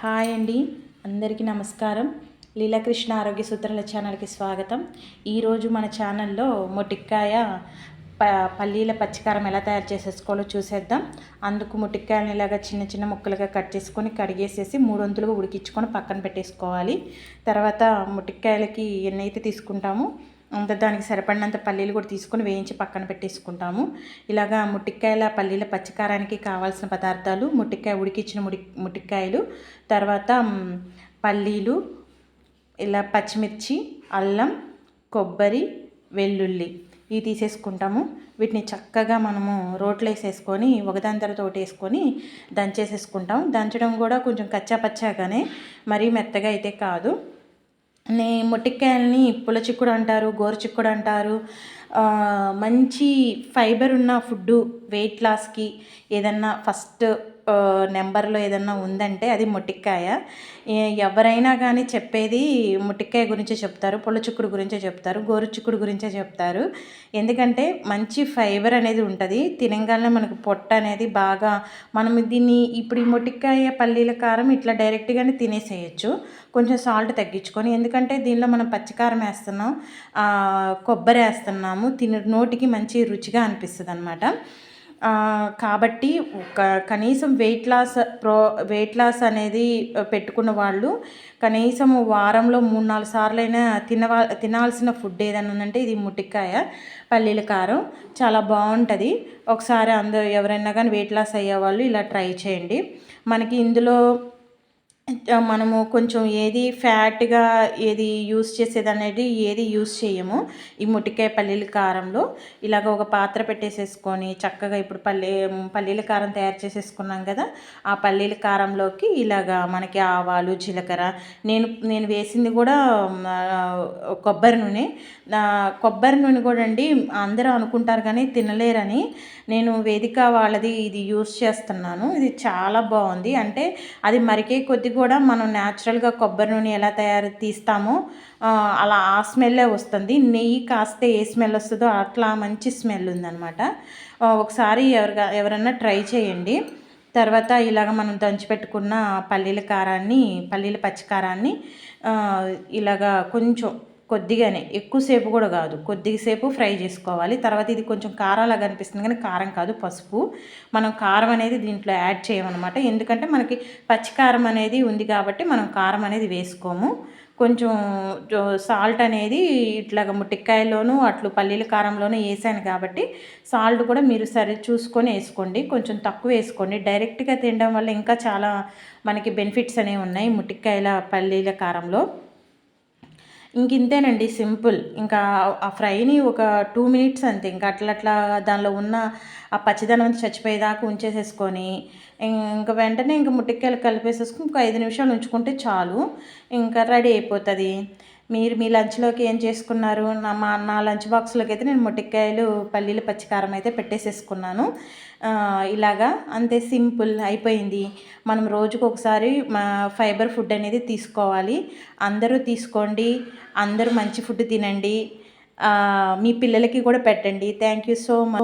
Hi అండి. అందరికీ నమస్కారం. లీలాకృష్ణ ఆరోగ్య సూత్రాల ఛానల్కి స్వాగతం. ఈరోజు మన ఛానల్లో మొటిక్కాయ ప పల్లీల పచ్చికారం ఎలా తయారు చేసేసుకోవాలో చూసేద్దాం. అందుకు ముటిక్కాయలను ఇలాగా చిన్న చిన్న ముక్కలుగా కట్ చేసుకొని కడిగేసేసి మూడు వంతులుగా ఉడికించుకొని పక్కన పెట్టేసుకోవాలి. తర్వాత ముటిక్కాయలకి ఎన్నైతే తీసుకుంటామో అంత దానికి సరిపడినంత పల్లీలు కూడా తీసుకొని వేయించి పక్కన పెట్టేసుకుంటాము. ఇలాగా ముట్టికాయల పల్లీల పచ్చికారానికి కావాల్సిన పదార్థాలు ముట్టికాయ ఉడికిచ్చిన ముడి ముట్టికాయలు తర్వాత పల్లీలు ఇలా పచ్చిమిర్చి అల్లం కొబ్బరి వెల్లుల్లి ఇవి తీసేసుకుంటాము. వీటిని చక్కగా మనము రోట్లో వేసేసుకొని ఒకదాని తర్వాత ఒకటి వేసుకొని దంచేసేసుకుంటాం దంచడం కూడా కొంచెం కచ్చా పచ్చాగానే మరీ మెత్తగా అయితే కాదు. నే మొట్టికాయలని పుల్ల చిక్కుడు అంటారు గోరు చిక్కుడు అంటారు. మంచి ఫైబర్ ఉన్న ఫుడ్డు వెయిట్ లాస్కి ఏదన్నా ఫస్ట్ నెంబర్లో ఏదన్నా ఉందంటే అది మొటిక్కాయ. ఎవరైనా కానీ చెప్పేది మొటిక్కాయ గురించే చెప్తారు పుల్ల చిక్కుడు గురించే చెప్తారు గోరు చిక్కుడు గురించే చెప్తారు. ఎందుకంటే మంచి ఫైబర్ అనేది ఉంటుంది. తినగానే మనకు పొట్ట అనేది బాగా మనం దీన్ని ఇప్పుడు ఈ మొటిక్కాయ పల్లీల కారం ఇట్లా డైరెక్ట్గానే తినేసేయచ్చు. కొంచెం సాల్ట్ తగ్గించుకొని ఎందుకంటే దీనిలో మనం పచ్చికారం వేస్తున్నాం కొబ్బరి వేస్తున్నాము తిన నోటికి మంచి రుచిగా అనిపిస్తుంది అనమాట కాబట్టి ఒక కనీసం weight loss pro weight loss అనేది పెట్టుకున్న వాళ్ళు కనీసం వారంలో మూడు నాలుగు సార్లైనా తినవా తినాల్సిన ఫుడ్ ఏదైనా ఉందంటే ఇది ముటికాయ పల్లీల కారం. చాలా బాగుంటుంది. ఒకసారి అందరూ ఎవరైనా కానీ వెయిట్ లాస్ అయ్యేవాళ్ళు ఇలా ట్రై చేయండి. మనకి ఇందులో మనము కొంచెం ఏది ఫ్యాట్గా ఏది యూస్ చేసేది అనేది ఏది యూస్ చేయము. ఈ ముటికాయ పల్లీల కారంలో ఇలాగ ఒక పాత్ర పెట్టేసేసుకొని చక్కగా ఇప్పుడు పల్లీ పల్లీల కారం తయారు చేసేసుకున్నాం కదా ఆ పల్లీల కారంలోకి ఇలాగా మనకి ఆవాలు జీలకర్ర నేను నేను వేసింది కూడా కొబ్బరి నూనె. కొబ్బరి నూనె కూడా అండి అందరూ అనుకుంటారు కానీ తినలేరని నేను వేదిక వాళ్ళది ఇది యూస్ చేస్తున్నాను. ఇది చాలా బాగుంది. అంటే అది మరికే కొద్ది కూడా మనం న్యాచురల్గా కొబ్బరి నూనె ఎలా తయారు తీస్తామో అలా ఆ స్మెల్లే వస్తుంది. నెయ్యి కాస్తే ఏ స్మెల్ వస్తుందో అట్లా మంచి స్మెల్ ఉందనమాట ఒకసారి ఎవరిగా ఎవరన్నా ట్రై చేయండి. తర్వాత ఇలాగ మనం దంచిపెట్టుకున్న పల్లీల కారాన్ని పల్లీల పచ్చికారాన్ని ఇలాగా కొంచెం కొద్దిగానే ఎక్కువసేపు కూడా కాదు. కొద్దిసేపు ఫ్రై చేసుకోవాలి. తర్వాత ఇది కొంచెం కారాలాగా అనిపిస్తుంది కానీ కారం కాదు పసుపు. మనం కారం అనేది దీంట్లో యాడ్ చేయమన్నమాట. ఎందుకంటే మనకి పచ్చికారం అనేది ఉంది కాబట్టి మనం కారం అనేది వేసుకోము. కొంచెం సాల్ట్ అనేది ఇట్లాగ ముట్టికాయలోను అట్లు పల్లీల కారంలోనూ వేసాను కాబట్టి సాల్ట్ కూడా మీరు సరి చూసుకొని వేసుకోండి. కొంచెం తక్కువ వేసుకోండి. డైరెక్ట్గా తినడం వల్ల ఇంకా చాలా మనకి బెనిఫిట్స్ అనేవి ఉన్నాయి ముట్టికాయల పల్లీల కారంలో. ఇంక ఇంతేనండి సింపుల్. ఇంకా ఆ ఫ్రైని ఒక టూ మినిట్స్ అంతే. ఇంకా అట్లా అట్లా దానిలో ఉన్న ఆ పచ్చిదనం చచ్చిపోయేదాకా ఉంచేసేసుకొని ఇంకా వెంటనే ఇంకా ముట్టికాయలు కలిపేసేసుకుని ఒక ఐదు నిమిషాలు ఉంచుకుంటే చాలు. ఇంకా రెడీ అయిపోతుంది. మీరు మీ లంచ్లోకి ఏం చేసుకున్నారు? నా మా నా లంచ్ బాక్స్లోకి అయితే నేను మొట్టికాయలు పల్లీలు పచ్చికారం అయితే పెట్టేసేసుకున్నాను. ఇలాగా అంతే సింపుల్ అయిపోయింది. మనం రోజుకు ఒకసారి మా ఫైబర్ ఫుడ్ అనేది తీసుకోవాలి. అందరూ తీసుకోండి. అందరూ మంచి ఫుడ్ తినండి. మీ పిల్లలకి కూడా పెట్టండి. Thank you so much